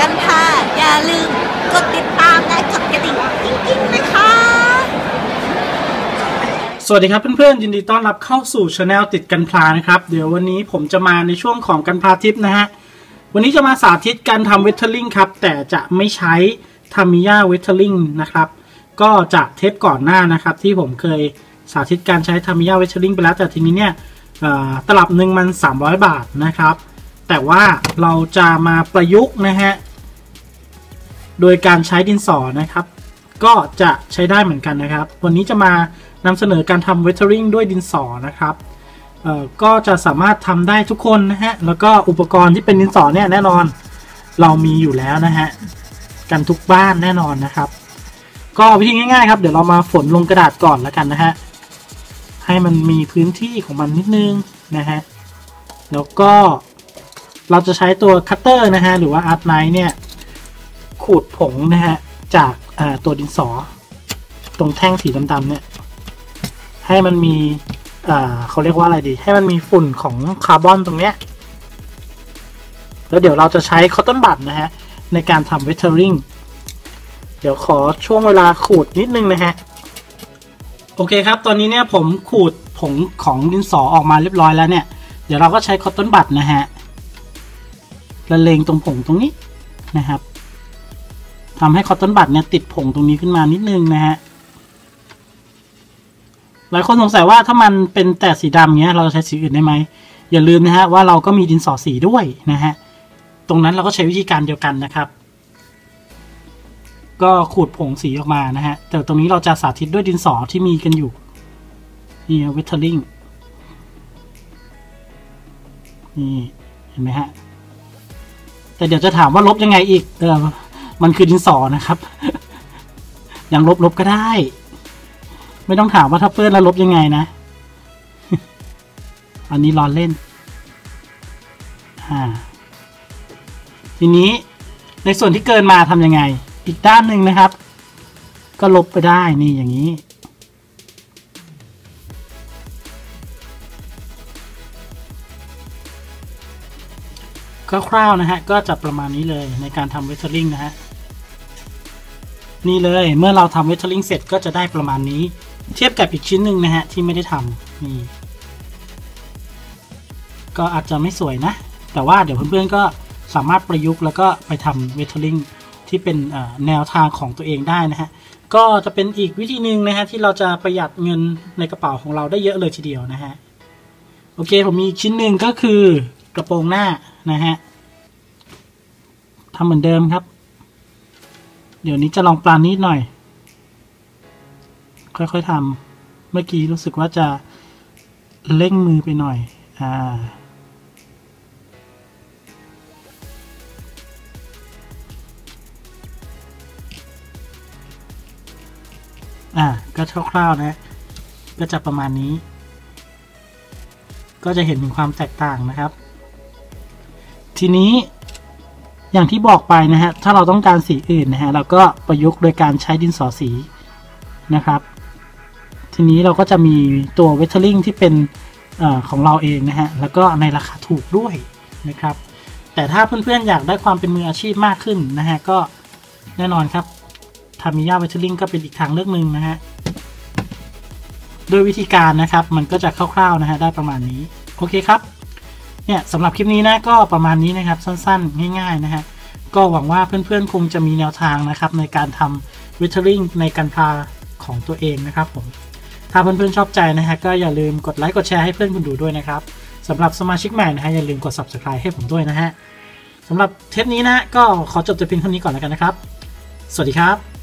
กันค่ะ อย่าลืมกดติดตามและกดกระดิ่งกิ๊งๆนะคะ สวัสดีครับเพื่อนๆยินดีต้อนรับเข้าสู่ช anel ติดกันพลานะครับ เดี๋ยววันนี้ผมจะมาในช่วงของกันพลาทิปนะฮะ วันนี้จะมาสาธิตการทำเวทเทอร์ลิงครับ แต่จะไม่ใช้ทามิยาเวทเทอร์ลิงนะครับ ก็จากเทปก่อนหน้านะครับ ที่ผมเคยสาธิตการใช้ทามิยาเวทเทอร์ลิงไปแล้วแต่ทีนี้เนี่ยตลับหนึ่งมัน 300 บาทนะครับ แต่ว่าเราจะมาประยุกต์นะฮะ โดยการใช้ดินสอนะครับ ก็จะใช้ได้เหมือนกันนะครับ วันนี้จะมานำเสนอการทำเวทเทอริงด้วยดินสอนะครับก็จะสามารถทำได้ทุกคนนะฮะ แล้วก็อุปกรณ์ที่เป็นดินสอเนี่ยแน่นอน เรามีอยู่แล้วนะฮะ กันทุกบ้านแน่นอนนะครับ ก็วิธีง่ายๆครับ เดี๋ยวเรามาฝนลงกระดาษก่อนแล้วกันนะฮะ ให้มันมีพื้นที่ของมันนิดนึงนะฮะ แล้วก็ เราจะใช้ตัวคัตเตอร์นะฮะ หรือว่าอาร์ตไนท์เนี่ย ขูดผงนะฮะ จากาตัวดินสอ ตรงแท่งสีดำๆเนี่ย ให้มันมีเขาเรียกว่าอะไรดี ให้มันมีฝุ่นของคาร์บอนตรงเนี้ย แล้วเดี๋ยวเราจะใช้คอตตอนบัดนะฮะ ในการทำเวทเทอริงเดี๋ยวขอช่วงเวลาขูดนิดนึงนะฮะ โอเคครับ ตอนนี้เนี่ยผมขูดผงของดินสอออกมาเรียบร้อยแล้วเนี่ย เดี๋ยวเราก็ใช้คอตตอนบัดนะฮะ ละเลงตรงผงตรงนี้นะครับทำให้คอตตอนบัดเนี่ยติดผงตรงนี้ขึ้นมานิดนึงนะฮะหลายคนสงสัยว่าถ้ามันเป็นแต่สีดำเงี้ยเราจะใช้สีอื่นได้ไหมอย่าลืมนะฮะว่าเราก็มีดินสอสีด้วยนะฮะตรงนั้นเราก็ใช้วิธีการเดียวกันนะครับ ก็ขูดผงสีออกมานะฮะแต่ตรงนี้เราจะสาธิตด้วยดินสอที่มีกันอยู่นี่เวทเทอร์ลิงนี่เห็นไหมฮะ แต่เดี๋ยวจะถามว่าลบยังไงอีกเออมันคือดินสอนะครับยังลบลบก็ได้ ไม่ต้องถามว่าถ้าเปื้อนแล้วลบยังไงนะ อันนี้ล้อเล่น อ่า ทีนี้ในส่วนที่เกินมาทำยังไง อีกด้านหนึ่งนะครับ ก็ลบไปได้นี่อย่างนี้ คร่าวๆนะฮะก็จะประมาณนี้เลยในการทำเวทเทอริงนะฮะนี่เลยเมื่อเราทำเวทเทอริงเสร็จก็จะได้ประมาณนี้ เทียบกับอีกชิ้นหนึ่งนะฮะที่ไม่ได้ทำนี่ก็อาจจะไม่สวยนะ แต่ว่าเดี๋ยวเพื่อนๆก็สามารถประยุกต์แล้วก็ไปทำเวทเทอริงที่เป็นแนวทางของตัวเองได้นะฮะก็จะเป็นอีกวิธีหนึ่งนะฮะที่เราจะประหยัดเงินในกระเป๋าของเราได้เยอะเลยทีเดียวนะฮะโอเคผมมีชิ้นหนึ่งก็คือ กระโปรงหน้านะฮะทำเหมือนเดิมครับ เดี๋ยวนี้จะลองปลานิดหน่อย ค่อยๆทำเมื่อกี้รู้สึกว่าจะเร่งมือไปหน่อย อ่า อ่า ก็คร่าวๆนะ ก็จะประมาณนี้ ก็จะเห็นถึงความแตกต่างนะครับ ทีนี้อย่างที่บอกไปนะฮะ ถ้าเราต้องการสีอื่นนะฮะ เราก็ประยุกต์โดยการใช้ดินสอสีนะครับ ทีนี้เราก็จะมีตัวเวทเทอริงที่เป็นอของเราเองนะฮะ แล้วก็ในราคาถูกด้วยนะครับ แต่ถ้าเพื่อนๆ อยากได้ความเป็นมืออาชีพมากขึ้นนะฮะ ก็แน่นอนครับทามิยาเวทเทอริงก็เป็นอีกทางเลือกหนึ่งนะฮะโดยวิธีการนะครับ มันก็จะคร่าวๆนะฮะ ได้ประมาณนี้ โอเคครับ เนี่ยสำหรับคลิปนี้นะก็ประมาณนี้นะครับสั้นๆ ง่ายๆนะฮะก็หวังว่าเพื่อนๆคงจะมีแนวทางนะครับในการทำวิทเทอริงในการพาของตัวเองนะครับผมถ้าเพื่อนๆชอบใจนะฮะก็อย่าลืมกดไลค์กดแชร์ให้เพื่อนคุณดูด้วยนะครับสำหรับสมาชิกใหม่นะฮะอย่าลืมกด subscribe ให้ผมด้วยนะฮะสำหรับเทปนี้นะก็ขอจบแต่เพียงเท่านี้ก่อนแล้วกันนะครับ สวัสดีครับ